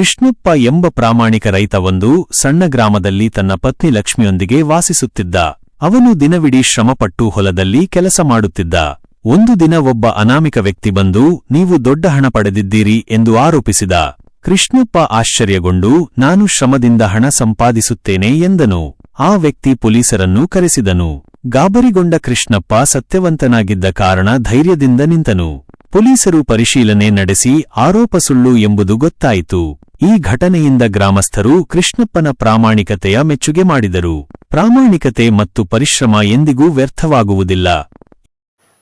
ಕೃಷ್ಣಪ್ಪ ಎಂಬ ಪ್ರಾಮಾಣಿಕ ರೈತವೊಂದು ಸಣ್ಣ ಗ್ರಾಮದಲ್ಲಿ ತನ್ನ ಪತ್ನಿ ಲಕ್ಷ್ಮಿಯೊಂದಿಗೆ ವಾಸಿಸುತ್ತಿದ್ದ. ಅವನು ದಿನವಿಡೀ ಶ್ರಮಪಟ್ಟು ಹೊಲದಲ್ಲಿ ಕೆಲಸ ಮಾಡುತ್ತಿದ್ದ. ಒಂದು ದಿನ ಒಬ್ಬ ಅನಾಮಿಕ ವ್ಯಕ್ತಿ ಬಂದು, ನೀವು ದೊಡ್ಡ ಹಣ ಪಡೆದಿದ್ದೀರಿ ಎಂದು ಆರೋಪಿಸಿದ. ಕೃಷ್ಣಪ್ಪ ಆಶ್ಚರ್ಯಗೊಂಡು, ನಾನು ಶ್ರಮದಿಂದ ಹಣ ಸಂಪಾದಿಸುತ್ತೇನೆ ಎಂದನು. ಆ ವ್ಯಕ್ತಿ ಪೊಲೀಸರನ್ನು ಕರೆಸಿದನು. ಗಾಬರಿಗೊಂಡ ಕೃಷ್ಣಪ್ಪ ಸತ್ಯವಂತನಾಗಿದ್ದ ಕಾರಣ ಧೈರ್ಯದಿಂದ ನಿಂತನು. ಪೊಲೀಸರು ಪರಿಶೀಲನೆ ನಡೆಸಿ, ಆರೋಪ ಸುಳ್ಳು ಎಂಬುದು ಗೊತ್ತಾಯಿತು. ಈ ಘಟನೆಯಿಂದ ಗ್ರಾಮಸ್ಥರು ಕೃಷ್ಣಪ್ಪನ ಪ್ರಾಮಾಣಿಕತೆಯ ಮೆಚ್ಚುಗೆ ಮಾಡಿದರು. ಪ್ರಾಮಾಣಿಕತೆ ಮತ್ತು ಪರಿಶ್ರಮ ಎಂದಿಗೂ ವ್ಯರ್ಥವಾಗುವುದಿಲ್ಲ.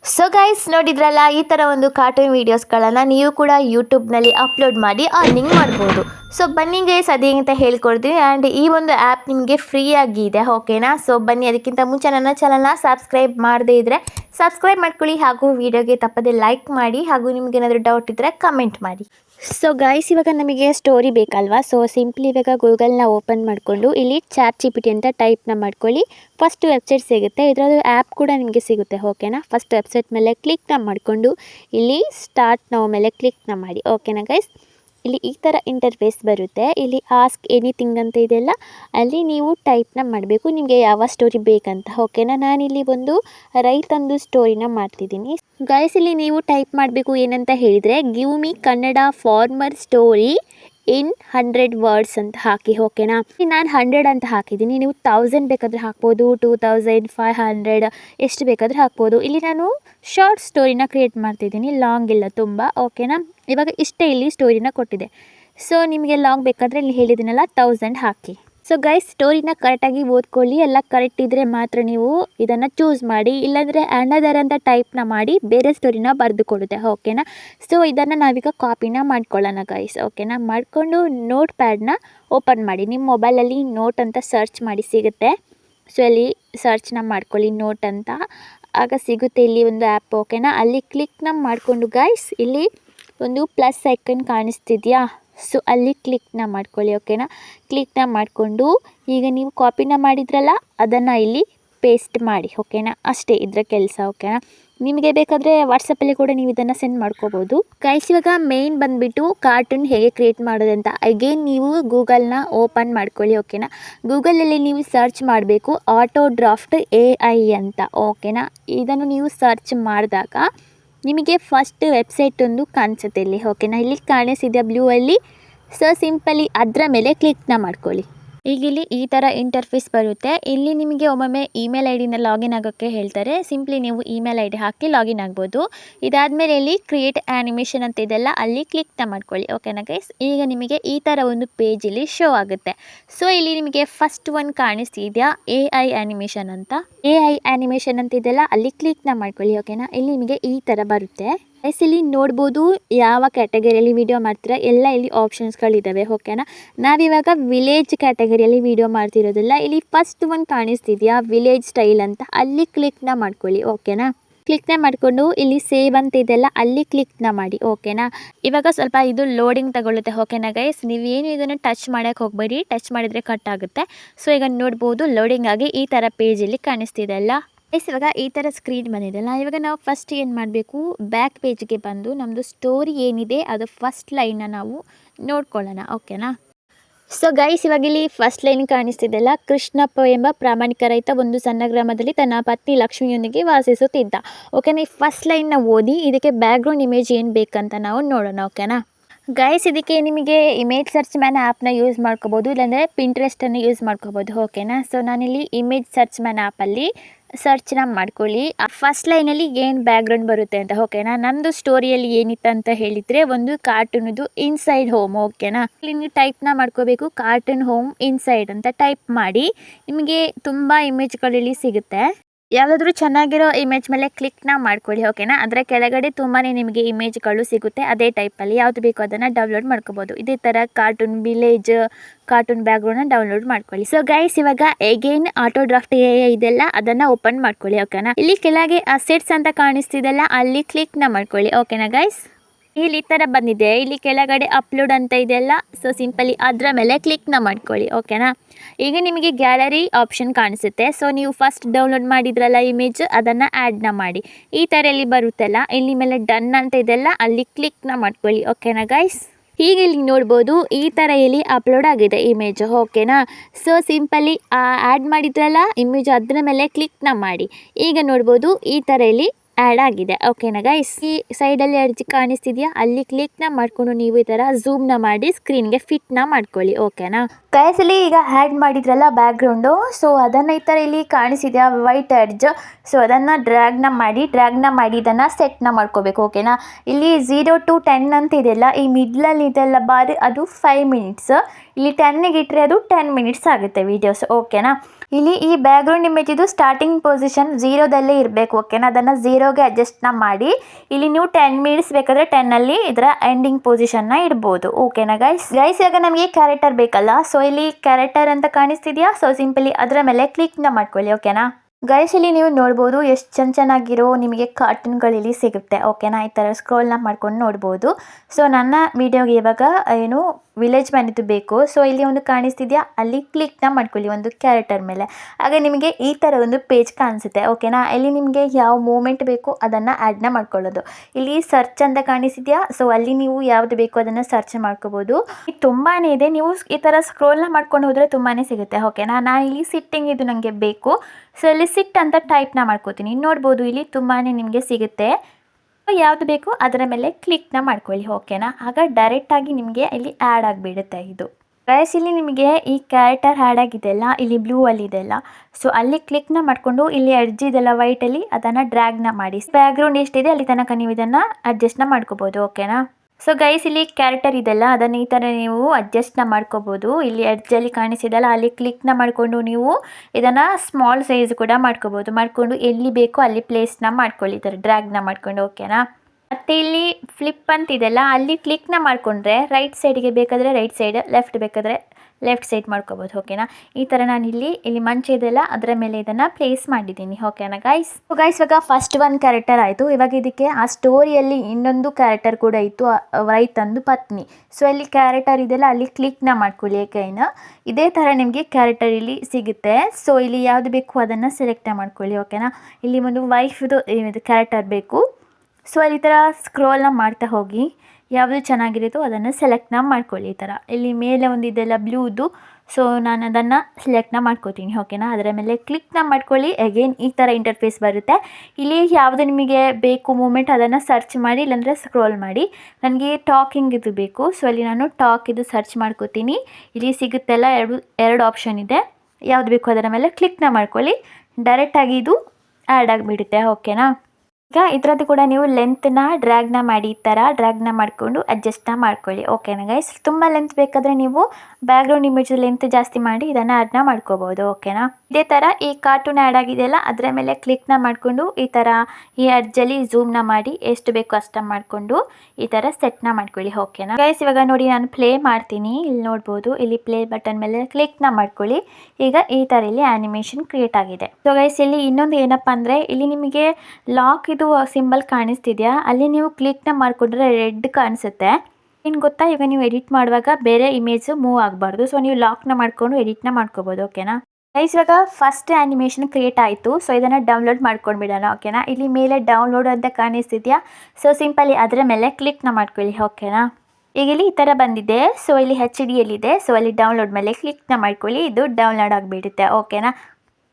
ಸೊ ಗೈಸ್ ನೋಡಿದ್ರಲ್ಲ, ಈ ಥರ ಒಂದು ಕಾರ್ಟೂನ್ ವೀಡಿಯೋಸ್ಗಳನ್ನು ನೀವು ಕೂಡ ಯೂಟ್ಯೂಬ್ನಲ್ಲಿ ಅಪ್ಲೋಡ್ ಮಾಡಿ ಅರ್ನಿಂಗ್ ಮಾಡ್ಬೋದು. ಸೊ ಬನ್ನಿ ಗೈಸ್ ಅದೇ ಅಂತ ಹೇಳ್ಕೊಡ್ತೀನಿ. ಆ್ಯಂಡ್ ಈ ಒಂದು ಆ್ಯಪ್ ನಿಮಗೆ ಫ್ರೀಯಾಗಿ ಇದೆ ಓಕೆನಾ ಸೊ ಬನ್ನಿ, ಅದಕ್ಕಿಂತ ಮುಂಚೆ ನನ್ನ ಚಾನಲ್ನ ಸಬ್ಸ್ಕ್ರೈಬ್ ಮಾಡದೇ ಇದ್ದರೆ ಸಬ್ಸ್ಕ್ರೈಬ್ ಮಾಡ್ಕೊಳ್ಳಿ ಹಾಗೂ ವಿಡಿಯೋಗೆ ತಪ್ಪದೆ ಲೈಕ್ ಮಾಡಿ ಹಾಗೂ ನಿಮಗೇನಾದರೂ ಡೌಟ್ ಇದ್ದರೆ ಕಮೆಂಟ್ ಮಾಡಿ. ಸೊ ಗೈಸ್ ಇವಾಗ ನಮಗೆ ಸ್ಟೋರಿ ಬೇಕಲ್ವಾ? ಸೊ ಸಿಂಪ್ಲಿ ಇವಾಗ ಗೂಗಲ್ನ ಓಪನ್ ಮಾಡಿಕೊಂಡು ಇಲ್ಲಿ ಚಾಟ್ ಜಿ ಪಿ ಟಿ ಅಂತ ಟೈಪ್ನ ಮಾಡ್ಕೊಳ್ಳಿ. ಫಸ್ಟ್ ವೆಬ್ಸೈಟ್ ಸಿಗುತ್ತೆ. ಇದರದ್ದು ಆ್ಯಪ್ ಕೂಡ ನಿಮಗೆ ಸಿಗುತ್ತೆ ಓಕೆನಾ ಫಸ್ಟ್ ವೆಬ್ಸೈಟ್ ಮೇಲೆ ಕ್ಲಿಕ್ನ ಮಾಡಿಕೊಂಡು ಇಲ್ಲಿ ಸ್ಟಾರ್ಟ್ ನಾವು ಮೇಲೆ ಕ್ಲಿಕ್ನ ಮಾಡಿ ಓಕೆನಾ ಗೈಸ್ ಇಲ್ಲಿ ಈ ಥರ ಇಂಟರ್ಫೇಸ್ ಬರುತ್ತೆ. ಇಲ್ಲಿ ಆಸ್ಕ್ ಎನಿಥಿಂಗ್ ಅಂತ ಇದೆಲ್ಲ ಅಲ್ಲಿ ನೀವು ಟೈಪ್ನ ಮಾಡಬೇಕು. ನಿಮಗೆ ಯಾವ ಸ್ಟೋರಿ ಬೇಕಂತ. ಓಕೆನಾ ನಾನಿಲ್ಲಿ ಒಂದು ರೈತಂದು ಸ್ಟೋರಿನ ಮಾಡ್ತಿದ್ದೀನಿ. ಗೈಸ್ ಇಲ್ಲಿ ನೀವು ಟೈಪ್ ಮಾಡಬೇಕು ಏನಂತ ಹೇಳಿದರೆ give me Kannada farmer story in hundred words ಅಂತ ಹಾಕಿ ಓಕೆನಾ ನಾನು ಹಂಡ್ರೆಡ್ ಅಂತ ಹಾಕಿದ್ದೀನಿ. ನೀವು ತೌಸಂಡ್ ಬೇಕಾದರೆ ಹಾಕ್ಬೋದು ಟೂ ತೌಸಂಡ್ ಫೈವ್ ಹಂಡ್ರೆಡ್ ಎಷ್ಟು ಬೇಕಾದರೆ ಹಾಕ್ಬೋದು. ಇಲ್ಲಿ ನಾನು ಶಾರ್ಟ್ ಸ್ಟೋರಿನ ಕ್ರಿಯೇಟ್ ಮಾಡ್ತಿದ್ದೀನಿ. ಲಾಂಗ್ ಇಲ್ಲ ತುಂಬ ಓಕೆನಾ ಇವಾಗ ಇಷ್ಟೇ ಇಲ್ಲಿ ಸ್ಟೋರಿನ ಕೊಟ್ಟಿದೆ. ಸೊ ನಿಮಗೆ ಲಾಂಗ್ ಬೇಕಾದರೆ ಇಲ್ಲಿ ಹೇಳಿದ್ದೀನಲ್ಲ ತೌಸಂಡ್ ಹಾಕಿ. ಸೊ ಗೈಸ್ ಸ್ಟೋರಿನ ಕರೆಕ್ಟಾಗಿ ಓದ್ಕೊಳ್ಳಿ. ಎಲ್ಲ ಕರೆಕ್ಟ್ ಇದ್ದರೆ ಮಾತ್ರ ನೀವು ಇದನ್ನು ಚೂಸ್ ಮಾಡಿ, ಇಲ್ಲಾಂದರೆ ಅನದರ್ ಅಂತ ಟೈಪ್ನ ಮಾಡಿ ಬೇರೆ ಸ್ಟೋರಿನ ಬರೆದು ಕೊಡುತ್ತೆ ಓಕೆನಾ ಸೊ ಇದನ್ನು ನಾವೀಗ ಕಾಪಿನ ಮಾಡ್ಕೊಳ್ಳೋಣ ಗೈಸ್ ಓಕೆನಾ ಮಾಡಿಕೊಂಡು ನೋಟ್ ಪ್ಯಾಡ್ನ ಓಪನ್ ಮಾಡಿ. ನಿಮ್ಮ ಮೊಬೈಲಲ್ಲಿ ನೋಟ್ ಅಂತ ಸರ್ಚ್ ಮಾಡಿ ಸಿಗುತ್ತೆ. ಸೊ ಅಲ್ಲಿ ಸರ್ಚ್ನ ಮಾಡ್ಕೊಳ್ಳಿ ನೋಟ್ ಅಂತ. ಆಗ ಸಿಗುತ್ತೆ ಇಲ್ಲಿ ಒಂದು ಆ್ಯಪ್ ಓಕೆನಾ ಅಲ್ಲಿ ಕ್ಲಿಕ್ನ ಮಾಡಿಕೊಂಡು ಗೈಸ್ ಇಲ್ಲಿ ಒಂದು ಪ್ಲಸ್ ಐಕನ್ ಕಾಣಿಸ್ತಿದೆಯಾ? ಸೊ ಅಲ್ಲಿ ಕ್ಲಿಕ್ನ ಮಾಡ್ಕೊಳ್ಳಿ ಓಕೆನಾ ಕ್ಲಿಕ್ನ ಮಾಡಿಕೊಂಡು, ಈಗ ನೀವು ಕಾಪಿನ ಮಾಡಿದ್ರಲ್ಲ, ಅದನ್ನು ಇಲ್ಲಿ ಪೇಸ್ಟ್ ಮಾಡಿ ಓಕೆನಾ ಅಷ್ಟೇ ಇದರ ಕೆಲಸ ಓಕೆನಾ ನಿಮಗೆ ಬೇಕಾದರೆ ವಾಟ್ಸಪ್ಪಲ್ಲಿ ಕೂಡ ನೀವು ಇದನ್ನು ಸೆಂಡ್ ಮಾಡ್ಕೋಬೋದು. ಗೈಸ್ ಇವಾಗ ಮೇಯ್ನ್ ಬಂದುಬಿಟ್ಟು ಕಾರ್ಟೂನ್ ಹೇಗೆ ಕ್ರಿಯೇಟ್ ಮಾಡೋದಂತ. ಅಗೇನ್ ನೀವು ಗೂಗಲ್ನ ಓಪನ್ ಮಾಡ್ಕೊಳ್ಳಿ ಓಕೆನಾ ಗೂಗಲಲ್ಲಿ ನೀವು ಸರ್ಚ್ ಮಾಡಬೇಕು ಆಟೋ ಡ್ರಾಫ್ಟ್ ಎ ಅಂತ ಓಕೆನಾ ಇದನ್ನು ನೀವು ಸರ್ಚ್ ಮಾಡಿದಾಗ ನಿಮಗೆ ಫಸ್ಟ್ ವೆಬ್ಸೈಟ್ ಒಂದು ಕಾಣಿಸುತ್ತೆ ಇಲ್ಲಿ. ಓಕೆನಾ ಇಲ್ಲಿ ಕಾಣಿಸಿದ ಬ್ಲೂ ಅಲ್ಲಿ? ಸೊ ಸಿಂಪಲಿ ಅದರ ಮೇಲೆ ಕ್ಲಿಕ್ನ ಮಾಡ್ಕೊಳ್ಳಿ. ಈಗ ಇಲ್ಲಿ ಈ ಥರ ಇಂಟರ್ಫೇಸ್ ಬರುತ್ತೆ. ಇಲ್ಲಿ ನಿಮಗೆ ಒಮ್ಮೊಮ್ಮೆ ಇಮೇಲ್ ಐ ಡಿನ ಲಾಗಿನ್ ಆಗೋಕ್ಕೆ ಹೇಳ್ತಾರೆ. ಸಿಂಪ್ಲಿ ನೀವು ಇಮೇಲ್ ಐ ಡಿ ಹಾಕಿ ಲಾಗಿನ್ ಆಗ್ಬೋದು. ಇದಾದಮೇಲೆ ಇಲ್ಲಿ ಕ್ರಿಯೇಟ್ ಆ್ಯನಿಮೇಷನ್ ಅಂತ ಇದೆಲ್ಲ ಅಲ್ಲಿ ಕ್ಲಿಕ್ನ ಮಾಡ್ಕೊಳ್ಳಿ. ಓಕೆನಾ ಗೈಸ್ ಈಗ ನಿಮಗೆ ಈ ಥರ ಒಂದು ಪೇಜ್ ಇಲ್ಲಿ ಶೋ ಆಗುತ್ತೆ. ಸೊ ಇಲ್ಲಿ ನಿಮಗೆ ಫಸ್ಟ್ ಒನ್ ಕಾಣಿಸ್ತಿದೆಯಾ? ಎ ಐ ಆ್ಯನಿಮೇಷನ್ ಅಂತ. ಎ ಐ ಆ್ಯನಿಮೇಷನ್ ಅಂತ ಇದೆಲ್ಲ ಅಲ್ಲಿ ಕ್ಲಿಕ್ನ ಮಾಡ್ಕೊಳ್ಳಿ. ಓಕೆನಾ ಇಲ್ಲಿ ನಿಮಗೆ ಈ ಥರ ಬರುತ್ತೆ. ಎಸ್ ಇಲ್ಲಿ ನೋಡ್ಬೋದು ಯಾವ ಕ್ಯಾಟಗರಿಯಲ್ಲಿ ವಿಡಿಯೋ ಮಾಡ್ತೀರಾ. ಎಲ್ಲ ಇಲ್ಲಿ ಆಪ್ಷನ್ಸ್ಗಳಿದ್ದಾವೆ ಓಕೆನಾ ನಾವಿವಾಗ ವಿಲೇಜ್ ಕ್ಯಾಟಗರಿಯಲ್ಲಿ ವಿಡಿಯೋ ಮಾಡ್ತಿರೋದಿಲ್ಲ. ಇಲ್ಲಿ ಫಸ್ಟ್ ಒಂದು ಕಾಣಿಸ್ತಿದೆಯಾ? ವಿಲೇಜ್ ಸ್ಟೈಲ್ ಅಂತ. ಅಲ್ಲಿ ಕ್ಲಿಕ್ನ ಮಾಡ್ಕೊಳ್ಳಿ ಓಕೆನಾ ಕ್ಲಿಕ್ನ ಮಾಡಿಕೊಂಡು ಇಲ್ಲಿ ಸೇವ್ ಅಂತ ಇದೆಲ್ಲ ಅಲ್ಲಿ ಕ್ಲಿಕ್ನ ಮಾಡಿ ಓಕೆನಾ ಇವಾಗ ಸ್ವಲ್ಪ ಇದು ಲೋಡಿಂಗ್ ತಗೊಳ್ಳುತ್ತೆ ಓಕೆನಾ ಗೈಸ್ ನೀವೇನು ಇದನ್ನು ಟಚ್ ಮಾಡೋಕ್ಕೆ ಹೋಗಬೇಡಿ. ಟಚ್ ಮಾಡಿದರೆ ಕಟ್ ಆಗುತ್ತೆ. ಸೊ ಈಗ ನೋಡ್ಬೋದು ಲೋಡಿಂಗ್ ಆಗಿ ಈ ಥರ ಪೇಜಲ್ಲಿ ಕಾಣಿಸ್ತಿದೆ ಅಲ್ಲ? ಗೈಸ್ ಇವಾಗ ಈ ಥರ ಸ್ಕ್ರೀನ್ ಬಂದಿದೆಯಲ್ಲ ಇವಾಗ ನಾವು ಫಸ್ಟ್ ಏನು ಮಾಡಬೇಕು? ಬ್ಯಾಕ್ ಪೇಜ್ಗೆ ಬಂದು ನಮ್ಮದು ಸ್ಟೋರಿ ಏನಿದೆ, ಅದು ಫಸ್ಟ್ ಲೈನ್ನ ನಾವು ನೋಡ್ಕೊಳ್ಳೋಣ. ಓಕೆನಾ ಸೊ ಗೈಸ್ ಇವಾಗ ಇಲ್ಲಿ ಫಸ್ಟ್ ಲೈನ್ ಕಾಣಿಸ್ತಿದೆಲ್ಲ. ಕೃಷ್ಣಪ್ಪ ಎಂಬ ಪ್ರಾಮಾಣಿಕ ರೈತ ಒಂದು ಸಣ್ಣ ಗ್ರಾಮದಲ್ಲಿ ತನ್ನ ಪತ್ನಿ ಲಕ್ಷ್ಮಿಯೊಂದಿಗೆ ವಾಸಿಸುತ್ತಿದ್ದ. ಓಕೆನಾ ಈ ಫಸ್ಟ್ ಲೈನ್ನ ಓದಿ, ಇದಕ್ಕೆ ಬ್ಯಾಕ್ಗ್ರೌಂಡ್ ಇಮೇಜ್ ಏನು ಬೇಕಂತ ನಾವು ನೋಡೋಣ. ಓಕೆನಾ ಗೈಸ್ ಇದಕ್ಕೆ ನಿಮಗೆ ಇಮೇಜ್ ಸರ್ಚ್ ಮ್ಯಾನ್ ಆ್ಯಪ್ನ ಯೂಸ್ ಮಾಡ್ಕೋಬೋದು, ಇಲ್ಲಾಂದರೆ ಪಿಂಟ್ರೆಸ್ಟನ್ನು ಯೂಸ್ ಮಾಡ್ಕೋಬೋದು. ಓಕೆನಾ ಸೊ ನಾನಿಲ್ಲಿ ಇಮೇಜ್ ಸರ್ಚ್ ಮ್ಯಾನ್ ಆ್ಯಪಲ್ಲಿ ಸರ್ಚ್ನ ಮಾಡ್ಕೊಳ್ಳಿ. ಫಸ್ಟ್ ಲೈನಲ್ಲಿ ಏನು ಬ್ಯಾಕ್ಗ್ರೌಂಡ್ ಬರುತ್ತೆ ಅಂತ ಓಕೆನಾ ನಂದು ಸ್ಟೋರಿಯಲ್ಲಿ ಏನಿತ್ತು ಅಂತ ಹೇಳಿದರೆ, ಒಂದು ಕಾರ್ಟೂನದು ಇನ್ಸೈಡ್ ಹೋಮ್ ಓಕೆನಾ ಇಲ್ಲಿ ನೀವು ಟೈಪ್ನ ಮಾಡ್ಕೋಬೇಕು ಕಾರ್ಟೂನ್ ಹೋಮ್ ಇನ್ಸೈಡ್ ಅಂತ ಟೈಪ್ ಮಾಡಿ, ನಿಮಗೆ ತುಂಬ ಇಮೇಜ್ಗಳಲ್ಲಿ ಸಿಗುತ್ತೆ. ಯಾವುದಾದ್ರೂ ಚೆನ್ನಾಗಿರೋ ಇಮೇಜ್ ಮೇಲೆ ಕ್ಲಿಕ್ನ ಮಾಡ್ಕೊಳ್ಳಿ ಓಕೆನಾ ಅದರ ಕೆಳಗಡೆ ತುಂಬಾ ನಿಮಗೆ ಇಮೇಜ್ಗಳು ಸಿಗುತ್ತೆ. ಅದೇ ಟೈಪಲ್ಲಿ ಯಾವುದು ಬೇಕೋ ಅದನ್ನು ಡೌನ್ಲೋಡ್ ಮಾಡ್ಕೋಬೋದು. ಇದೇ ಥರ ಕಾರ್ಟೂನ್ ವಿಲೇಜ್ ಕಾರ್ಟೂನ್ ಬ್ಯಾಕ್ಗ್ರೌಂಡ್ನ ಡೌನ್ಲೋಡ್ ಮಾಡ್ಕೊಳ್ಳಿ. ಸೊ ಗೈಸ್ ಇವಾಗ ಎಗೇನ್ ಆಟೋ ಡ್ರಾಫ್ಟ್ ಇದೆಲ್ಲ ಅದನ್ನು ಓಪನ್ ಮಾಡ್ಕೊಳ್ಳಿ ಓಕೆನಾ ಇಲ್ಲಿ ಕೆಳಗೆ ಅಸೆಟ್ಸ್ ಅಂತ ಕಾಣಿಸ್ತಿದೆಲ್ಲ, ಅಲ್ಲಿ ಕ್ಲಿಕ್ನ ಮಾಡ್ಕೊಳ್ಳಿ ಓಕೆನಾ ಗೈಸ್ ಇಲ್ಲಿ ಈ ಥರ ಬಂದಿದೆ. ಇಲ್ಲಿ ಕೆಳಗಡೆ ಅಪ್ಲೋಡ್ ಅಂತ ಇದೆಯಲ್ಲ ಸೊ ಸಿಂಪಲಿ ಅದರ ಮೇಲೆ ಕ್ಲಿಕ್ನ ಮಾಡ್ಕೊಳ್ಳಿ ಓಕೆನಾ ಈಗ ನಿಮಗೆ ಗ್ಯಾಲರಿ ಆಪ್ಷನ್ ಕಾಣಿಸುತ್ತೆ. ಸೊ ನೀವು ಫಸ್ಟ್ ಡೌನ್ಲೋಡ್ ಮಾಡಿದ್ರಲ್ಲ ಇಮೇಜ್ ಅದನ್ನು ಆ್ಯಡ್ನ ಮಾಡಿ. ಈ ಥರ ಇಲ್ಲಿ ಬರುತ್ತಲ್ಲ ಇಲ್ಲಿ ಮೇಲೆ ಡನ್ ಅಂತ ಇದೆಲ್ಲ ಅಲ್ಲಿ? ಕ್ಲಿಕ್ನ ಮಾಡ್ಕೊಳ್ಳಿ ಓಕೆನಾ ಗೈಸ್ ಈಗ ಇಲ್ಲಿ ನೋಡ್ಬೋದು, ಈ ಥರ ಇಲ್ಲಿ ಅಪ್ಲೋಡ್ ಆಗಿದೆ ಇಮೇಜ್ ಓಕೆನಾ ಸೊ ಸಿಂಪಲಿ ಆ್ಯಡ್ ಮಾಡಿದ್ರಲ್ಲ ಇಮೇಜ್ ಅದರ ಮೇಲೆ ಕ್ಲಿಕ್ನ ಮಾಡಿ. ಈಗ ನೋಡ್ಬೋದು, ಈ ಥರ ಇಲ್ಲಿ ಆ್ಯಡ್ ಆಗಿದೆ. ಓಕೆನಾ ಗೈಸ್ ಈ ಸೈಡಲ್ಲಿ ಅರ್ಜಿ ಕಾಣಿಸ್ತಿದೆಯಾ? ಅಲ್ಲಿ ಕ್ಲಿಕ್ನ ಮಾಡಿಕೊಂಡು ನೀವು ಈ ಥರ ಝೂಮ್ನ ಮಾಡಿ ಸ್ಕ್ರೀನ್ಗೆ ಫಿಟ್ನ ಮಾಡ್ಕೊಳ್ಳಿ. ಓಕೆನಾ ಗೈಸಲ್ಲಿ ಈಗ ಆ್ಯಡ್ ಮಾಡಿದ್ರಲ್ಲ ಬ್ಯಾಕ್ಗ್ರೌಂಡು ಸೊ ಅದನ್ನು ಈ ಥರ ಇಲ್ಲಿ ಕಾಣಿಸಿದೆಯಾ ವೈಟ್ ಎಡ್ಜ್ ಸೊ ಅದನ್ನು ಡ್ರ್ಯಾಗ್ನ ಮಾಡಿ ಡ್ರ್ಯಾಗ್ನ ಮಾಡಿ ಇದನ್ನು ಸೆಟ್ನ ಮಾಡ್ಕೋಬೇಕು ಓಕೆನಾ ಇಲ್ಲಿ ಝೀರೋ ಟು ಟೆನ್ ಅಂತ ಇದೆಯಲ್ಲ ಈ ಮಿಡ್ಲಲ್ಲಿ ಇದೆಲ್ಲ ಬಾರಿ ಅದು ಫೈವ್ ಮಿನಿಟ್ಸ್ ಇಲ್ಲಿ ಟೆನ್ನಿಗೆ ಇಟ್ಟರೆ ಅದು ಟೆನ್ ಮಿನಿಟ್ಸ್ ಆಗುತ್ತೆ ವೀಡಿಯೋಸ್ ಓಕೆನಾ ಇಲ್ಲಿ ಈ ಬ್ಯಾಕ್ಗ್ರೌಂಡ್ ಇಮೇಜ್ ಇದು ಸ್ಟಾರ್ಟಿಂಗ್ ಪೊಸಿಷನ್ ಝೀರೋದಲ್ಲೇ ಇರಬೇಕು ಓಕೆನಾ ಅದನ್ನು ಝೀರೋಗೆ ಅಡ್ಜಸ್ಟ್ನ ಮಾಡಿ, ಇಲ್ಲಿ ನೀವು ಟೆನ್ ಮಿನಿಟ್ಸ್ ಬೇಕಾದರೆ ಟೆನ್ನಲ್ಲಿ ಇದರ ಎಂಡಿಂಗ್ ಪೊಸಿಷನ್ನ ಇಡ್ಬೋದು ಓಕೆನಾ ಗೈಸ್ ಗೈಸ್ ಇವಾಗ ನಮಗೆ ಕ್ಯಾರೆಕ್ಟರ್ ಬೇಕಲ್ಲ ಸೊ ಇಲ್ಲಿ ಕ್ಯಾರೆಕ್ಟರ್ ಅಂತ ಕಾಣಿಸ್ತಿದೆಯಾ? ಸೊ ಸಿಂಪಲಿ ಅದರ ಮೇಲೆ ಕ್ಲಿಕ್ನ ಮಾಡ್ಕೊಳ್ಳಿ ಓಕೆನಾ ಗೈಸ್ ಇಲ್ಲಿ ನೀವು ನೋಡ್ಬೋದು ಎಷ್ಟು ಚೆನ್ನ ಚೆನ್ನಾಗಿರೋ ನಿಮಗೆ ಕಾರ್ಟೂನ್ಗಳಿಲ್ಲಿ ಸಿಗುತ್ತೆ ಓಕೆನಾ ಈ ಥರ ಸ್ಕ್ರೋಲ್ನ ಮಾಡ್ಕೊಂಡು ನೋಡ್ಬೋದು. ಸೊ ನನ್ನ ವಿಡಿಯೋಗೆ ಇವಾಗ ಏನು ವಿಲೇಜ್ ಮನೆದು ಬೇಕು. ಸೊ ಇಲ್ಲಿ ಒಂದು ಕಾಣಿಸ್ತಿದೆಯಾ? ಅಲ್ಲಿ ಕ್ಲಿಕ್ನ ಮಾಡ್ಕೊಳ್ಳಿ ಒಂದು ಕ್ಯಾರೆಕ್ಟರ್ ಮೇಲೆ. ಆಗ ನಿಮಗೆ ಈ ಥರ ಒಂದು ಪೇಜ್ ಕಾಣಿಸುತ್ತೆ ಓಕೆನಾ ಇಲ್ಲಿ ನಿಮಗೆ ಯಾವ ಮೂಮೆಂಟ್ ಬೇಕು ಅದನ್ನು ಆ್ಯಡ್ನ ಮಾಡ್ಕೊಳ್ಳೋದು. ಇಲ್ಲಿ ಸರ್ಚ್ ಅಂತ ಕಾಣಿಸಿದೆಯಾ ಸೊ ಅಲ್ಲಿ ನೀವು ಯಾವುದು ಬೇಕು ಅದನ್ನು ಸರ್ಚ್ ಮಾಡ್ಕೋಬೋದು. ತುಂಬಾ ಇದೆ. ನೀವು ಈ ಥರ ಸ್ಕ್ರೋಲ್ನ ಮಾಡ್ಕೊಂಡು ಹೋದರೆ ತುಂಬಾ ಸಿಗುತ್ತೆ ಓಕೆನಾ ನಾನು ಇಲ್ಲಿ ಸಿಟ್ಟಿಂಗ್ ಇದು ನನಗೆ ಬೇಕು. ಸೊ ಇಲ್ಲಿ ಸಿಟ್ ಅಂತ ಟೈಪ್ನ ಮಾಡ್ಕೋತೀನಿ. ನೋಡ್ಬೋದು, ಇಲ್ಲಿ ತುಂಬಾ ನಿಮಗೆ ಸಿಗುತ್ತೆ. ಯಾವುದು ಬೇಕು ಅದರ ಮೇಲೆ ಕ್ಲಿಕ್ನ ಮಾಡ್ಕೊಳ್ಳಿ ಓಕೆನಾ ಆಗ ಡೈರೆಕ್ಟಾಗಿ ನಿಮಗೆ ಇಲ್ಲಿ ಆ್ಯಡ್ ಆಗಿಬಿಡುತ್ತೆ ಇದು. ಗೈಸ್ ಇಲ್ಲಿ ನಿಮಗೆ ಈ ಕ್ಯಾರೆಕ್ಟರ್ ಆ್ಯಡ್ ಆಗಿದೆಯಲ್ಲ ಇಲ್ಲಿ ಬ್ಲೂ ಅಲ್ಲಿ ಇದೆಯಲ್ಲ ಸೊ ಅಲ್ಲಿ ಕ್ಲಿಕ್ನ ಮಾಡಿಕೊಂಡು ಇಲ್ಲಿ ಅಡ್ಜ್ ಇದೆಲ್ಲ ವೈಟಲ್ಲಿ ಅದನ್ನು ಡ್ರ್ಯಾಗ್ನ ಮಾಡಿ. ಬ್ಯಾಕ್ಗ್ರೌಂಡ್ ಎಷ್ಟಿದೆ, ಅಲ್ಲಿ ತನಕ ನೀವು ಇದನ್ನು ಅಡ್ಜಸ್ಟ್ನ ಮಾಡ್ಕೋಬೋದು ಓಕೆನಾ ಸೊ ಗೈಸ್ ಇಲ್ಲಿ ಕ್ಯಾರೆಕ್ಟರ್ ಇದೆಲ್ಲ, ಅದನ್ನು ಈ ಥರ ನೀವು ಅಡ್ಜಸ್ಟ್ನ ಮಾಡ್ಕೋಬೋದು. ಇಲ್ಲಿ ಅಡ್ಜಲ್ಲಿ ಕಾಣಿಸಿದಲ್ಲ, ಅಲ್ಲಿ ಕ್ಲಿಕ್ನ ಮಾಡಿಕೊಂಡು ನೀವು ಇದನ್ನು ಸ್ಮಾಲ್ ಸೈಜ್ ಕೂಡ ಮಾಡ್ಕೋಬೋದು. ಮಾಡಿಕೊಂಡು ಎಲ್ಲಿ ಬೇಕೋ ಅಲ್ಲಿ ಪ್ಲೇಸ್ನ ಮಾಡ್ಕೊಳ್ಳಿ, ಈ ಥರ ಡ್ರ್ಯಾಗ್ನ ಮಾಡ್ಕೊಂಡು ಓಕೆನಾ ಮತ್ತು ಇಲ್ಲಿ ಫ್ಲಿಪ್ ಅಂತ ಇದೆಲ್ಲ ಅಲ್ಲಿ ಕ್ಲಿಕ್ನ ಮಾಡಿಕೊಂಡ್ರೆ ರೈಟ್ ಸೈಡಿಗೆ ಬೇಕಾದರೆ ರೈಟ್ ಸೈಡ್ ಲೆಫ್ಟ್ ಬೇಕಾದರೆ ಲೆಫ್ಟ್ ಸೈಡ್ ಮಾಡ್ಕೋಬೋದು ಓಕೆನಾ ಈ ಥರ ನಾನು ಇಲ್ಲಿ ಇಲ್ಲಿ ಮಂಚ ಇದೆಲ್ಲ ಅದರ ಮೇಲೆ ಇದನ್ನು ಪ್ಲೇಸ್ ಮಾಡಿದ್ದೀನಿ ಓಕೆನಾ ಗೈಸ್ ಗೈಸ್ ಇವಾಗ ಫಸ್ಟ್ ಒನ್ ಕ್ಯಾರೆಕ್ಟರ್ ಆಯಿತು. ಇವಾಗ ಇದಕ್ಕೆ ಆ ಸ್ಟೋರಿಯಲ್ಲಿ ಇನ್ನೊಂದು ಕ್ಯಾರೆಕ್ಟರ್ ಕೂಡ ಇತ್ತು ರೈತಂದು ಪತ್ನಿ. ಸೊ ಅಲ್ಲಿ ಕ್ಯಾರೆಕ್ಟರ್ ಇದೆಲ್ಲ ಅಲ್ಲಿ ಕ್ಲಿಕ್ನ ಮಾಡ್ಕೊಳ್ಳಿ ಕೈನ ಇದೇ ಥರ ನಿಮಗೆ ಕ್ಯಾರೆಕ್ಟರ್ ಇಲ್ಲಿ ಸಿಗುತ್ತೆ. ಸೊ ಇಲ್ಲಿ ಯಾವುದು ಬೇಕು ಅದನ್ನು ಸೆಲೆಕ್ಟ್ ಮಾಡ್ಕೊಳ್ಳಿ ಓಕೆನಾ ಇಲ್ಲಿ ಒಂದು ವೈಫ್ದು ಕ್ಯಾರೆಕ್ಟರ್ ಬೇಕು. ಸೊ ಅಲ್ಲಿ ಈ ಥರ ಸ್ಕ್ರೋಲ್ನ ಮಾಡ್ತಾ ಹೋಗಿ, ಯಾವುದು ಚೆನ್ನಾಗಿರುತ್ತೋ ಅದನ್ನು ಸೆಲೆಕ್ಟ್ನ ಮಾಡ್ಕೊಳ್ಳಿ ಈ ಥರ ಇಲ್ಲಿ ಮೇಲೆ ಒಂದು ಇದೆಲ್ಲ ಬ್ಲೂದು ಸೊ ನಾನು ಅದನ್ನು ಸೆಲೆಕ್ಟ್ನ ಮಾಡ್ಕೋತೀನಿ ಓಕೆನಾ ಅದರ ಮೇಲೆ ಕ್ಲಿಕ್ನ ಮಾಡ್ಕೊಳ್ಳಿ. ಅಗೇನ್ ಈ ಥರ ಇಂಟರ್ಫೇಸ್ ಬರುತ್ತೆ. ಇಲ್ಲಿ ಯಾವುದು ನಿಮಗೆ ಬೇಕು ಮೂಮೆಂಟ್ ಅದನ್ನು ಸರ್ಚ್ ಮಾಡಿ, ಇಲ್ಲಾಂದರೆ ಸ್ಕ್ರೋಲ್ ಮಾಡಿ. ನನಗೆ ಟಾಕಿಂಗ್ ಇದು ಬೇಕು. ಸೊ ಅಲ್ಲಿ ನಾನು ಟಾಕ್ ಇದು ಸರ್ಚ್ ಮಾಡ್ಕೋತೀನಿ. ಇಲ್ಲಿ ಸಿಗುತ್ತೆಲ್ಲ ಎರಡು ಎರಡು ಆಪ್ಷನ್ ಇದೆ. ಯಾವುದು ಬೇಕು ಅದರ ಮೇಲೆ ಕ್ಲಿಕ್ನ ಮಾಡ್ಕೊಳ್ಳಿ. ಡೈರೆಕ್ಟಾಗಿ ಇದು ಆ್ಯಡ್ ಆಗಿಬಿಡುತ್ತೆ ಓಕೆನಾ ಈಗ ಇದರದ್ದು ಕೂಡ ನೀವು ಲೆಂತ್ನ ಡ್ರ್ಯಾಗ್ನ ಮಾಡಿ, ಈ ಥರ ಡ್ರ್ಯಾಗ್ನ ಮಾಡಿಕೊಂಡು ಅಡ್ಜಸ್ಟ್ನ ಮಾಡ್ಕೊಳ್ಳಿ. ಓಕೆನಾ ಗೈಸ್ ತುಂಬ ಲೆಂತ್ ಬೇಕಾದರೆ ನೀವು ಬ್ಯಾಕ್ಗ್ರೌಂಡ್ ಇಮೇಜ್ ಲೆಂತ್ ಜಾಸ್ತಿ ಮಾಡಿ ಇದನ್ನು ಆ್ಯಡ್ನ ಮಾಡ್ಕೋಬೋದು. ಓಕೆನಾ ಇದೇ ಥರ ಈ ಕಾರ್ಟೂನ್ ಆ್ಯಡ್ ಆಗಿದೆಯಲ್ಲ ಅದರ ಮೇಲೆ ಕ್ಲಿಕ್ನ ಮಾಡಿಕೊಂಡು ಈ ಥರ ಈ ಅಡ್ಜಲ್ಲಿ ಝೂಮ್ನ ಮಾಡಿ ಎಷ್ಟು ಬೇಕು ಅಷ್ಟ ಮಾಡಿಕೊಂಡು ಈ ಥರ ಸೆಟ್ನ ಮಾಡ್ಕೊಳ್ಳಿ. ಓಕೆನಾ ಗೈಸ್ ಇವಾಗ ನೋಡಿ ನಾನು ಪ್ಲೇ ಮಾಡ್ತೀನಿ. ಇಲ್ಲಿ ನೋಡ್ಬೋದು, ಇಲ್ಲಿ ಪ್ಲೇ ಬಟನ್ ಮೇಲೆ ಕ್ಲಿಕ್ನ ಮಾಡ್ಕೊಳ್ಳಿ. ಈಗ ಈ ಥರ ಇಲ್ಲಿ ಆ್ಯನಿಮೇಷನ್ ಕ್ರಿಯೇಟ್ ಆಗಿದೆ. ಸೊ ಗೈಸ್ ಇಲ್ಲಿ ಇನ್ನೊಂದು ಏನಪ್ಪ ಅಂದರೆ, ಇಲ್ಲಿ ನಿಮಗೆ ಲಾಕ್ ಇದು ಸಿಂಬಲ್ ಕಾಣಿಸ್ತಿದೆಯಾ? ಅಲ್ಲಿ ನೀವು ಕ್ಲಿಕ್ನ ಮಾಡಿಕೊಂಡ್ರೆ ರೆಡ್ ಕಾಣಿಸುತ್ತೆ. ಏನು ಗೊತ್ತಾ? ಈಗ ನೀವು ಎಡಿಟ್ ಮಾಡುವಾಗ ಬೇರೆ ಇಮೇಜ್ ಮೂವ್ ಆಗಬಾರ್ದು. ಸೊ ನೀವು ಲಾಕ್ನ ಮಾಡಿಕೊಂಡು ಎಡಿಟ್ನ ಮಾಡ್ಕೋಬೋದು ಓಕೆನಾ ಗೈಸ್ ಇವಾಗ ಫಸ್ಟ್ ಆ್ಯನಿಮೇಷನ್ ಕ್ರಿಯೇಟ್ ಆಯಿತು. ಸೊ ಇದನ್ನು ಡೌನ್ಲೋಡ್ ಮಾಡ್ಕೊಂಡ್ಬಿಡೋಣ ಓಕೆನಾ ಇಲ್ಲಿ ಮೇಲೆ ಡೌನ್ಲೋಡ್ ಅಂತ ಕಾಣಿಸ್ತಿದೆಯಾ? ಸೊ ಸಿಂಪಲಿ ಅದರ ಮೇಲೆ ಕ್ಲಿಕ್ನ ಮಾಡ್ಕೊಳ್ಳಿ ಓಕೆನಾ ಈಗ ಇಲ್ಲಿ ಈ ಥರ ಬಂದಿದೆ. ಸೊ ಇಲ್ಲಿ ಹೆಚ್ ಡಿ ಎಲ್ಲಿದೆ ಸೊ ಅಲ್ಲಿ ಡೌನ್ಲೋಡ್ ಮೇಲೆ ಕ್ಲಿಕ್ನ ಮಾಡ್ಕೊಳ್ಳಿ. ಇದು ಡೌನ್ಲೋಡ್ ಆಗಿಬಿಡುತ್ತೆ ಓಕೆನಾ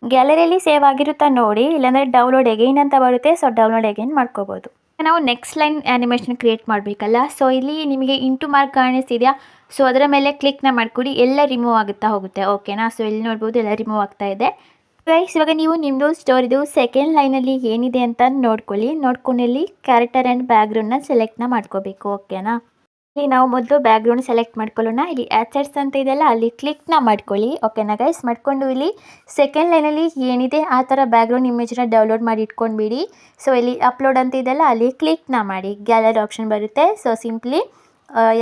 ಗ್ಯಾಲರಿಯಲ್ಲಿ ಸೇವ್ ಆಗಿರುತ್ತಾ ನೋಡಿ, ಇಲ್ಲಾಂದರೆ ಡೌನ್ಲೋಡ್ ಎಗೈನ್ ಅಂತ ಬರುತ್ತೆ ಸೊ ಡೌನ್ಲೋಡ್ ಎಗೈನ್ ಮಾಡ್ಕೋಬೋದು. ನಾವು ನೆಕ್ಸ್ಟ್ ಲೈನ್ ಆ್ಯನಿಮೇಷನ್ ಕ್ರಿಯೇಟ್ ಮಾಡಬೇಕಲ್ಲ ಸೊ ಇಲ್ಲಿ ನಿಮಗೆ ಇಂಟು ಮಾರ್ಕ್ ಕಾಣಿಸ್ತಿದೆಯಾ? ಸೊ ಅದರ ಮೇಲೆ ಕ್ಲಿಕ್ನ ಮಾಡಿಕೊಡಿ, ಎಲ್ಲ ರಿಮೂವ್ ಆಗುತ್ತಾ ಹೋಗುತ್ತೆ ಓಕೆನಾ ಸೊ ಇಲ್ಲಿ ನೋಡ್ಬೋದು ಎಲ್ಲ ರಿಮೂವ್ ಆಗ್ತಾ ಇದೆ. ಗೈಸ್ ಇವಾಗ ನೀವು ನಿಮ್ಮದು ಸ್ಟೋರಿದು ಸೆಕೆಂಡ್ ಲೈನಲ್ಲಿ ಏನಿದೆ ಅಂತ ನೋಡ್ಕೊಳ್ಳಿ, ನೋಡ್ಕೊಂಡಲ್ಲಿ ಕ್ಯಾರೆಕ್ಟರ್ ಆ್ಯಂಡ್ ಬ್ಯಾಗ್ರೌಂಡ್ನ ಸೆಲೆಕ್ಟ್ನ ಮಾಡ್ಕೋಬೇಕು ಓಕೆನಾ ಇಲ್ಲಿ ನಾವು ಮೊದಲು ಬ್ಯಾಕ್ಗ್ರೌಂಡ್ ಸೆಲೆಕ್ಟ್ ಮಾಡ್ಕೊಳ್ಳೋಣ. ಇಲ್ಲಿ ಆಚರ್ಸ್ ಅಂತ ಇದೆಯಲ್ಲ, ಅಲ್ಲಿ ಕ್ಲಿಕ್ನ ಮಾಡ್ಕೊಳ್ಳಿ. ಓಕೆನಾ ಗೈಸ್ ಮಾಡಿಕೊಂಡು ಇಲ್ಲಿ ಸೆಕೆಂಡ್ ಲೈನಲ್ಲಿ ಏನಿದೆ, ಆ ಥರ ಬ್ಯಾಕ್ಗ್ರೌಂಡ್ ಇಮೇಜ್ನ ಡೌನ್ಲೋಡ್ ಮಾಡಿ ಇಟ್ಕೊಂಡ್ಬಿಡಿ. ಸೊ ಇಲ್ಲಿ ಅಪ್ಲೋಡ್ ಅಂತ ಇದೆಯಲ್ಲ, ಅಲ್ಲಿ ಕ್ಲಿಕ್ನ ಮಾಡಿ. ಗ್ಯಾಲರಿ ಆಪ್ಷನ್ ಬರುತ್ತೆ. ಸೊ ಸಿಂಪ್ಲಿ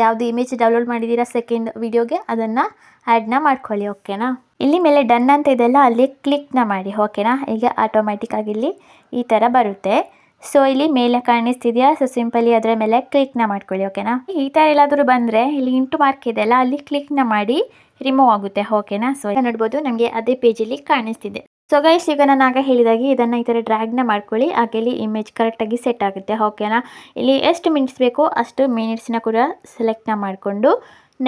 ಯಾವುದು ಇಮೇಜ್ ಡೌನ್ಲೋಡ್ ಮಾಡಿದ್ದೀರಾ ಸೆಕೆಂಡ್ ವಿಡಿಯೋಗೆ ಅದನ್ನು ಆ್ಯಡ್ನ ಮಾಡ್ಕೊಳ್ಳಿ. ಓಕೆನಾ ಇಲ್ಲಿ ಮೇಲೆ ಡನ್ ಅಂತ ಇದೆಯಲ್ಲ, ಅಲ್ಲಿ ಕ್ಲಿಕ್ನ ಮಾಡಿ. ಓಕೆನಾ ಈಗ ಆಟೋಮ್ಯಾಟಿಕ್ ಇಲ್ಲಿ ಈ ಥರ ಬರುತ್ತೆ. ಸೊ ಇಲ್ಲಿ ಮೇಲೆ ಕಾಣಿಸ್ತಿದೆಯಾ? ಸೊ ಸಿಂಪಲಿ ಅದರ ಮೇಲೆ ಕ್ಲಿಕ್ನ ಮಾಡ್ಕೊಳ್ಳಿ ಓಕೆನಾ ಈ ಥರ ಎಲ್ಲಾದರೂ ಬಂದರೆ ಇಲ್ಲಿ ಇಂಟು ಮಾರ್ಕ್ ಇದೆಯಲ್ಲ ಅಲ್ಲಿ ಕ್ಲಿಕ್ನ ಮಾಡಿ ರಿಮೂವ್ ಆಗುತ್ತೆ ಓಕೆನಾ ಸೊ ನೋಡ್ಬೋದು, ನಮಗೆ ಅದೇ ಪೇಜಲ್ಲಿ ಕಾಣಿಸ್ತಿದೆ. ಸೊ ಗೈಸ್ ಈಗ ನಾನು ಆಗ ಹೇಳಿದಾಗೆ ಇದನ್ನು ಈ ಥರ ಡ್ರ್ಯಾಗ್ನ ಮಾಡ್ಕೊಳ್ಳಿ, ಹಾಗೆ ಇಲ್ಲಿ ಇಮೇಜ್ ಕರೆಕ್ಟಾಗಿ ಸೆಟ್ ಆಗುತ್ತೆ ಓಕೆನಾ ಇಲ್ಲಿ ಎಷ್ಟು ಮಿನಿಟ್ಸ್ ಬೇಕೋ ಅಷ್ಟು ಮಿನಿಟ್ಸ್ನ ಕೂಡ ಸೆಲೆಕ್ಟ್ನ ಮಾಡಿಕೊಂಡು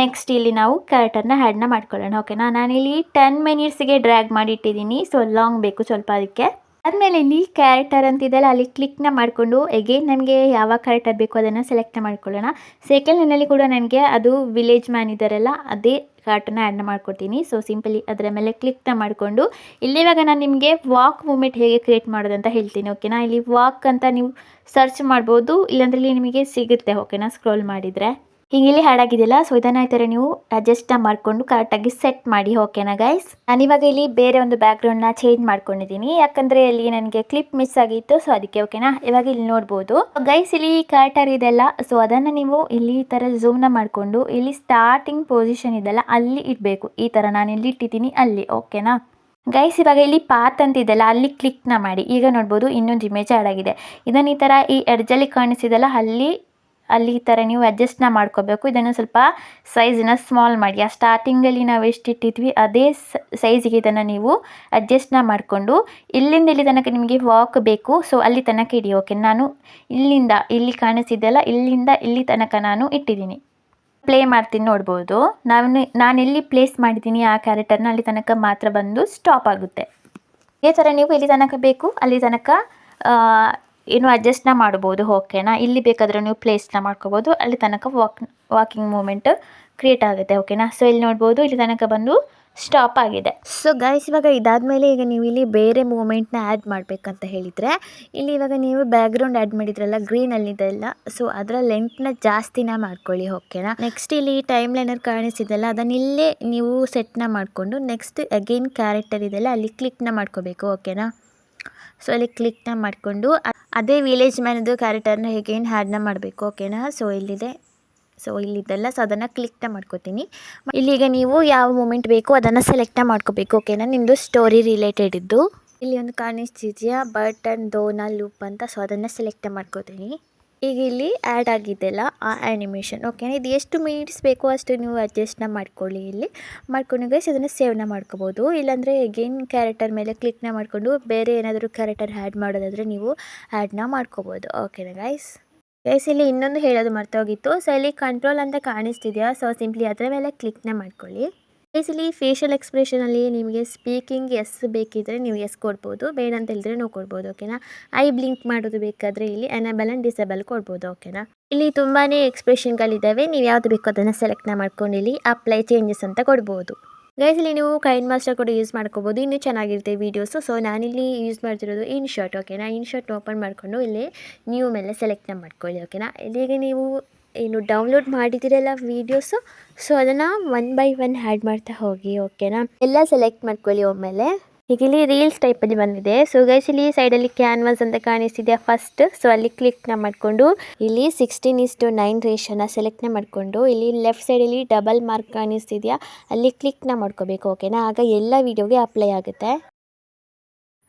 ನೆಕ್ಸ್ಟ್ ಇಲ್ಲಿ ನಾವು ಕ್ಯಾರೆಕ್ಟರ್ನ ನ ಮಾಡ್ಕೊಳ್ಳೋಣ ಓಕೆನಾ ನಾನಿಲ್ಲಿ ಟೆನ್ ಮಿನಿಟ್ಸ್ಗೆ ಡ್ರ್ಯಾಗ್ ಮಾಡಿ ಇಟ್ಟಿದ್ದೀನಿ ಸೊ ಲಾಂಗ್ ಬೇಕು ಸ್ವಲ್ಪ ಅದಕ್ಕೆ. ಆದಮೇಲೆ ಇಲ್ಲಿ ಕ್ಯಾರೆಕ್ಟರ್ ಅಂತಿದ್ದಲ್ಲ ಅಲ್ಲಿ ಕ್ಲಿಕ್ನ ಮಾಡಿಕೊಂಡು ಎಗೇನ್ ನಮಗೆ ಯಾವ ಕ್ಯಾರೆಕ್ಟರ್ ಬೇಕು ಅದನ್ನು ಸೆಲೆಕ್ಟ್ ಮಾಡ್ಕೊಳ್ಳೋಣ. ಸೆಕೆಂಡ್ ಲೈನಲ್ಲಿ ಕೂಡ ನನಗೆ ಅದು ವಿಲೇಜ್ ಮ್ಯಾನ್ ಇದ್ದಾರಲ್ಲ ಅದೇ ಕಾರ್ಟನ್ನ ಆ್ಯಡ್ ಮಾಡ್ಕೊಡ್ತೀನಿ. ಸೊ ಸಿಂಪಲಿ ಅದರ ಮೇಲೆ ಕ್ಲಿಕ್ನ ಮಾಡಿಕೊಂಡು, ಇಲ್ಲಿವಾಗ ನಾನು ನಿಮಗೆ ವಾಕ್ ಮೂಮೆಂಟ್ ಹೇಗೆ ಕ್ರಿಯೇಟ್ ಮಾಡೋದು ಅಂತ ಹೇಳ್ತೀನಿ ಓಕೆನಾ ಇಲ್ಲಿ ವಾಕ್ ಅಂತ ನೀವು ಸರ್ಚ್ ಮಾಡ್ಬೋದು, ಇಲ್ಲಾಂದ್ರೆ ಇಲ್ಲಿ ನಿಮಗೆ ಸಿಗುತ್ತೆ ಓಕೆನಾ ಸ್ಕ್ರೋಲ್ ಮಾಡಿದರೆ. ಈಗ ಇಲ್ಲಿ ಹಾಡಾಗಿದೆಯಲ್ಲ ಸೊ ಇದನ್ನ ಈ ಥರ ನೀವು ಮಾಡ್ಕೊಂಡು ಮಾಡಿಕೊಂಡು ಕರೆಕ್ಟಾಗಿ ಸೆಟ್ ಮಾಡಿ ಓಕೆನಾ ಗೈಸ್ ನಾನಿವಾಗ ಇಲ್ಲಿ ಬೇರೆ ಒಂದು ಬ್ಯಾಕ್ಗ್ರೌಂಡ್ನ ಚೇಂಜ್ ಮಾಡ್ಕೊಂಡಿದ್ದೀನಿ. ಯಾಕಂದರೆ ಇಲ್ಲಿ ನನಗೆ ಕ್ಲಿಪ್ ಮಿಸ್ ಆಗಿತ್ತು ಸೊ ಅದಕ್ಕೆ ಓಕೆನಾ ಇವಾಗ ಇಲ್ಲಿ ನೋಡ್ಬೋದು. ಗೈಸ್ ಇಲ್ಲಿ ಕ್ಯಾರೆಕ್ಟರ್ ಇದೆಲ್ಲ ಸೊ ಅದನ್ನು ನೀವು ಇಲ್ಲಿ ಈ ಥರ ಝೂಮ್ನ ಮಾಡಿಕೊಂಡು, ಇಲ್ಲಿ ಸ್ಟಾರ್ಟಿಂಗ್ ಪೊಸಿಷನ್ ಇದೆಲ್ಲ ಅಲ್ಲಿ ಇಡಬೇಕು. ಈ ಥರ ನಾನು ಇಲ್ಲಿ ಇಟ್ಟಿದ್ದೀನಿ ಅಲ್ಲಿ ಓಕೆನಾ ಗೈಸ್ ಇವಾಗ ಇಲ್ಲಿ ಪಾತ್ ಅಂತಿದೆಯಲ್ಲ ಅಲ್ಲಿ ಕ್ಲಿಕ್ನ ಮಾಡಿ. ಈಗ ನೋಡ್ಬೋದು ಇನ್ನೊಂದು ಇಮೇಜ್ ಆಡಾಗಿದೆ ಇದನ್ನು ಈ ಥರ ಈ ಎಡ್ಜಲ್ಲಿ ಕಾಣಿಸಿದೆಲ್ಲ, ಅಲ್ಲಿ ಅಲ್ಲಿ ಈ ಥರ ನೀವು ಅಡ್ಜಸ್ಟ್ನ ಮಾಡ್ಕೋಬೇಕು. ಇದನ್ನು ಸ್ವಲ್ಪ ಸೈಜನ್ನ ಸ್ಮಾಲ್ ಮಾಡಿ. ಆ ಸ್ಟಾರ್ಟಿಂಗಲ್ಲಿ ನಾವು ಎಷ್ಟು ಇಟ್ಟಿದ್ವಿ, ಅದೇ ಸೈಜಿಗೆ ಇದನ್ನು ನೀವು ಅಡ್ಜಸ್ಟ್ನ ಮಾಡಿಕೊಂಡು ಇಲ್ಲಿಂದ ಇಲ್ಲಿ ತನಕ ನಿಮಗೆ ವಾಕ್ ಬೇಕು. ಸೊ ಅಲ್ಲಿ ತನಕ ಇಡಿ ಓಕೆ ನಾನು ಇಲ್ಲಿಂದ, ಇಲ್ಲಿ ಕಾಣಿಸಿದ್ದೆಲ್ಲ ಇಲ್ಲಿಂದ ಇಲ್ಲಿ ತನಕ ನಾನು ಇಟ್ಟಿದ್ದೀನಿ. ಪ್ಲೇ ಮಾಡ್ತೀನಿ ನೋಡ್ಬೋದು. ನಾನು ನಾನು ಎಲ್ಲಿ ಪ್ಲೇಸ್ ಮಾಡಿದ್ದೀನಿ ಆ ಕ್ಯಾರೆಕ್ಟರ್ನ ಅಲ್ಲಿ ತನಕ ಮಾತ್ರ ಬಂದು ಸ್ಟಾಪ್ ಆಗುತ್ತೆ. ಇದೇ ಥರ ನೀವು ಇಲ್ಲಿ ತನಕ ಬೇಕು. ಅಲ್ಲಿ ತನಕ ಏನು ಅಡ್ಜಸ್ಟ್ನ ಮಾಡ್ಬೋದು ಓಕೆನಾ ಇಲ್ಲಿ ಬೇಕಾದರೆ ನೀವು ಪ್ಲೇಸ್ನ ಮಾಡ್ಕೋಬೋದು. ಅಲ್ಲಿ ತನಕ ವಾಕ್ ವಾಕಿಂಗ್ ಮೂಮೆಂಟ್ ಕ್ರಿಯೇಟ್ ಆಗುತ್ತೆ ಓಕೆನಾ ಸೊ ಇಲ್ಲಿ ನೋಡ್ಬೋದು, ಇಲ್ಲಿ ತನಕ ಬಂದು ಸ್ಟಾಪ್ ಆಗಿದೆ. ಸೊ ಗೈಸ್ ಇವಾಗ ಇದಾದಮೇಲೆ ಈಗ ನೀವು ಇಲ್ಲಿ ಬೇರೆ ಮೂಮೆಂಟ್ನ ಆ್ಯಡ್ ಮಾಡಬೇಕಂತ ಹೇಳಿದರೆ, ಇಲ್ಲಿ ಇವಾಗ ನೀವು ಬ್ಯಾಕ್ಗ್ರೌಂಡ್ ಆ್ಯಡ್ ಮಾಡಿದ್ರಲ್ಲ ಗ್ರೀನಲ್ಲಿದೆಲ್ಲ ಸೊ ಅದರ ಲೆಂತ್ನ ಜಾಸ್ತಿನ ಮಾಡ್ಕೊಳ್ಳಿ ಓಕೆನಾ ನೆಕ್ಸ್ಟ್ ಇಲ್ಲಿ ಟೈಮ್ ಲೈನರ್ ಕಾಣಿಸಿದೆಲ್ಲ, ಅದನ್ನ ಇಲ್ಲೇ ನೀವು ಸೆಟ್ನ ಮಾಡಿಕೊಂಡು ನೆಕ್ಸ್ಟ್ ಅಗೇನ್ ಕ್ಯಾರೆಕ್ಟರ್ ಇದೆಲ್ಲ ಅಲ್ಲಿ ಕ್ಲಿಕ್ನ ಮಾಡ್ಕೋಬೇಕು ಓಕೆನಾ ಸೊ ಅಲ್ಲಿ ಕ್ಲಿಕ್ನ ಮಾಡಿಕೊಂಡು ಅದೇ ವಿಲೇಜ್ ಮ್ಯಾನದು ಕ್ಯಾರೆಕ್ಟರ್ನ ಹೇಗೇನು ಹ್ಯಾಡ್ನ ಮಾಡಬೇಕು ಓಕೆನಾ ಸೊ ಇಲ್ಲಿದೆ. ಸೊ ಇಲ್ಲಿದ್ದೆಲ್ಲ ಸೊ ಅದನ್ನು ಕ್ಲಿಕ್ನ ಮಾಡ್ಕೋತೀನಿ. ಇಲ್ಲಿಗೆ ನೀವು ಯಾವ ಮೂಮೆಂಟ್ ಬೇಕೋ ಅದನ್ನು ಸೆಲೆಕ್ಟ್ನ ಮಾಡ್ಕೋಬೇಕು ಓಕೆನಾ ನಿಮ್ಮದು ಸ್ಟೋರಿ ರಿಲೇಟೆಡ್ ಇದ್ದು. ಇಲ್ಲಿ ಒಂದು ಕಾಣಿಸ್ತಿದೆಯಾ? ಬಟನ್ ದೋನ ಲೂಪ್ ಅಂತ ಸೊ ಅದನ್ನು ಸೆಲೆಕ್ಟ್ ಮಾಡ್ಕೋತೀನಿ. ಈಗ ಇಲ್ಲಿ ಆ್ಯಡ್ ಆಗಿದೆಯಲ್ಲ ಆ ಆ್ಯನಿಮೇಷನ್ ಓಕೆನಾ ಇದು ಎಷ್ಟು ಮಿನಿಟ್ಸ್ ಬೇಕೋ ಅಷ್ಟು ನೀವು ಅಡ್ಜಸ್ಟ್ನ ಮಾಡ್ಕೊಳ್ಳಿ ಇಲ್ಲಿ. ಮಾಡ್ಕೊಂಡು ಗೈಸ್ ಅದನ್ನು ಸೇವ್ನ ಮಾಡ್ಕೋಬೋದು. ಇಲ್ಲಾಂದರೆ ಎಗೇನ್ ಕ್ಯಾರೆಕ್ಟರ್ ಮೇಲೆ ಕ್ಲಿಕ್ನ ಮಾಡಿಕೊಂಡು ಬೇರೆ ಏನಾದರೂ ಕ್ಯಾರೆಕ್ಟರ್ ಆ್ಯಡ್ ಮಾಡೋದಾದರೆ ನೀವು ಆ್ಯಡ್ನ ಮಾಡ್ಕೋಬೋದು. ಓಕೆನಾ ಗೈಸ್ ಗೈಸ್ ಇಲ್ಲಿ ಇನ್ನೊಂದು ಹೇಳೋದು ಮರ್ತೋಗಿತ್ತು. ಸೊ ಇಲ್ಲಿ ಕಂಟ್ರೋಲ್ ಅಂತ ಕಾಣಿಸ್ತಿದೆಯಾ? ಸೊ ಸಿಂಪ್ಲಿ ಅದರ ಮೇಲೆ ಕ್ಲಿಕ್ನ ಮಾಡ್ಕೊಳ್ಳಿ. ಗೈಸ್ ಫೇಷಿಯಲ್ ಎಕ್ಸ್ಪ್ರೆಷನಲ್ಲಿ ನಿಮಗೆ ಸ್ಪೀಕಿಂಗ್ ಎಸ್ ಬೇಕಿದ್ರೆ ನೀವು ಎಸ್ ಕೊಡ್ಬೋದು, ಬೇಡ ಅಂತ ಹೇಳಿದ್ರೆ ನೋ ಕೊಡ್ಬೋದು ಓಕೆನಾ ಐ ಬ್ಲಿಂಕ್ ಮಾಡೋದು ಬೇಕಾದರೆ ಇಲ್ಲಿ ಎನಬಲ್ ಆ್ಯಂಡ್ ಡಿಸೇಬಲ್ ಕೊಡ್ಬೋದು ಓಕೆನಾ ಇಲ್ಲಿ ತುಂಬಾ ಎಕ್ಸ್ಪ್ರೆಷನ್ಗಳಿದ್ದಾವೆ ನೀವು ಯಾವುದು ಬೇಕೋ ಅದನ್ನು ಸೆಲೆಕ್ಟ್ನ ಮಾಡ್ಕೊಂಡು ಇಲ್ಲಿ ಅಪ್ಲೈ ಚೇಂಜಸ್ ಅಂತ ಕೊಡ್ಬೋದು. ಗೈಸ್ ಇಲ್ಲಿ ನೀವು ಕೈನ್ ಮಾಸ್ಟರ್ ಕೂಡ ಯೂಸ್ ಮಾಡ್ಕೋಬೋದು, ಇನ್ನೂ ಚೆನ್ನಾಗಿರುತ್ತೆ ವೀಡಿಯೋಸು ಸೊ ನಾನಿಲ್ಲಿ ಯೂಸ್ ಮಾಡ್ತಿರೋದು ಇನ್ ಶರ್ಟ್ ಓಕೆನಾ ಇನ್ ಶರ್ಟ್ ಓಪನ್ ಮಾಡಿಕೊಂಡು ಇಲ್ಲಿ ನ್ಯೂ ಮೇಲೆ ಸೆಲೆಕ್ಟ್ನ ಮಾಡ್ಕೊಳ್ಳಿ ಓಕೆನಾ ಇಲ್ಲಿಗೆ ನೀವು ಏನು ಡೌನ್ಲೋಡ್ ಮಾಡಿದ್ದೀರಲ್ಲ ವೀಡಿಯೋಸು ಸೊ ಅದನ್ನು ಒನ್ ಬೈ ಒನ್ ಆ್ಯಡ್ ಮಾಡ್ತಾ ಹೋಗಿ ಓಕೆನಾ ಎಲ್ಲ ಸೆಲೆಕ್ಟ್ ಮಾಡ್ಕೊಳ್ಳಿ ಒಮ್ಮೆಲೆ. ಈಗ ಇಲ್ಲಿ ರೀಲ್ಸ್ ಟೈಪಲ್ಲಿ ಬಂದಿದೆ. ಸೊ ಗೈಸ್ ಇಲ್ಲಿ ಸೈಡಲ್ಲಿ ಕ್ಯಾನ್ವಾಸ್ ಅಂತ ಕಾಣಿಸ್ತಿದೆ ಫಸ್ಟ್ ಸೊ ಅಲ್ಲಿ ಕ್ಲಿಕ್ನ ಮಾಡಿಕೊಂಡು, ಇಲ್ಲಿ ಸಿಕ್ಸ್ಟೀನ್ ಇಸ್ ಟು ನೈನ್ ರೇಷನ್ನ ಸೆಲೆಕ್ಟ್ನ ಮಾಡಿಕೊಂಡು, ಇಲ್ಲಿ ಲೆಫ್ಟ್ ಸೈಡಲ್ಲಿ ಡಬಲ್ ಮಾರ್ಕ್ ಕಾಣಿಸ್ತಿದೆಯಾ, ಅಲ್ಲಿ ಕ್ಲಿಕ್ನ ಮಾಡ್ಕೋಬೇಕು ಓಕೆನಾ ಆಗ ಎಲ್ಲ ವೀಡಿಯೋಗೆ ಅಪ್ಲೈ ಆಗುತ್ತೆ.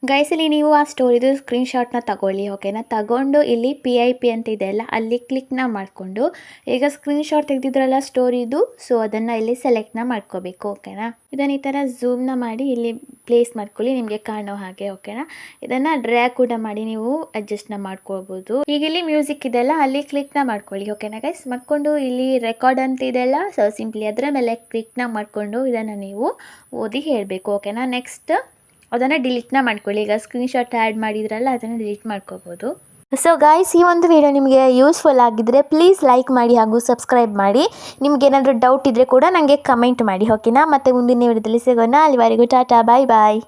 ಗೈಸಲ್ಲಿ ನೀವು ಆ ಸ್ಟೋರಿದು ಸ್ಕ್ರೀನ್ಶಾಟ್ನ ತಗೊಳ್ಳಿ ಓಕೆನಾ ತಗೊಂಡು ಇಲ್ಲಿ ಪಿ ಐ ಪಿ ಅಂತ ಇದೆಯಲ್ಲ ಅಲ್ಲಿ ಕ್ಲಿಕ್ನ ಮಾಡಿಕೊಂಡು, ಈಗ ಸ್ಕ್ರೀನ್ಶಾಟ್ ತೆಗೆದಿದ್ರಲ್ಲ ಸ್ಟೋರಿದು ಸೊ ಅದನ್ನು ಇಲ್ಲಿ ಸೆಲೆಕ್ಟ್ನ ಮಾಡ್ಕೋಬೇಕು ಓಕೆನಾ ಇದನ್ನು ಈ ಥರ ಝೂಮ್ನ ಮಾಡಿ ಇಲ್ಲಿ ಪ್ಲೇಸ್ ಮಾಡ್ಕೊಳ್ಳಿ, ನಿಮಗೆ ಕಾಣೋ ಹಾಗೆ ಓಕೆನಾ ಇದನ್ನು ಡ್ರ್ಯಾಕ್ ಕೂಡ ಮಾಡಿ ನೀವು ಅಡ್ಜಸ್ಟ್ನ ಮಾಡ್ಕೋಬೋದು ಈಗ ಇಲ್ಲಿ ಮ್ಯೂಸಿಕ್ ಇದೆಲ್ಲ ಅಲ್ಲಿ ಕ್ಲಿಕ್ನ ಮಾಡ್ಕೊಳ್ಳಿ ಓಕೆನಾ ಗೈಸ್ ಮಾಡ್ಕೊಂಡು ಇಲ್ಲಿ ರೆಕಾರ್ಡ್ ಅಂತ ಇದೆಯಲ್ಲ ಸೊ ಸಿಂಪ್ಲಿ ಅದರ ಮೇಲೆ ಕ್ಲಿಕ್ನ ಮಾಡಿಕೊಂಡು ಇದನ್ನು ನೀವು ಓದಿ ಹೇಳಬೇಕು ಓಕೆನಾ ನೆಕ್ಸ್ಟ್ ಅದನ್ನು ಡಿಲೀಟ್ನ ಮಾಡ್ಕೊಳ್ಳಿ. ಈಗ ಸ್ಕ್ರೀನ್ಶಾಟ್ ಆ್ಯಡ್ ಮಾಡಿದ್ರಲ್ಲ, ಅದನ್ನು ಡಿಲೀಟ್ ಮಾಡ್ಕೋಬೋದು. ಸೊ ಗಾಯ್ಸ್ ಈ ಒಂದು ವಿಡಿಯೋ ನಿಮಗೆ ಯೂಸ್ಫುಲ್ ಆಗಿದ್ದರೆ ಪ್ಲೀಸ್ ಲೈಕ್ ಮಾಡಿ ಹಾಗೂ ಸಬ್ಸ್ಕ್ರೈಬ್ ಮಾಡಿ. ನಿಮ್ಗೆ ಏನಾದರೂ ಡೌಟ್ ಇದ್ದರೆ ಕೂಡ ನನಗೆ ಕಮೆಂಟ್ ಮಾಡಿ ಓಕೆನಾ ಮತ್ತು ಮುಂದಿನ ವಿಡಿಯೋದಲ್ಲಿ ಸಿಗೋಣ. ಅಲ್ಲಿವರೆಗೂ ಟಾಟಾ ಬಾಯ್ ಬಾಯ್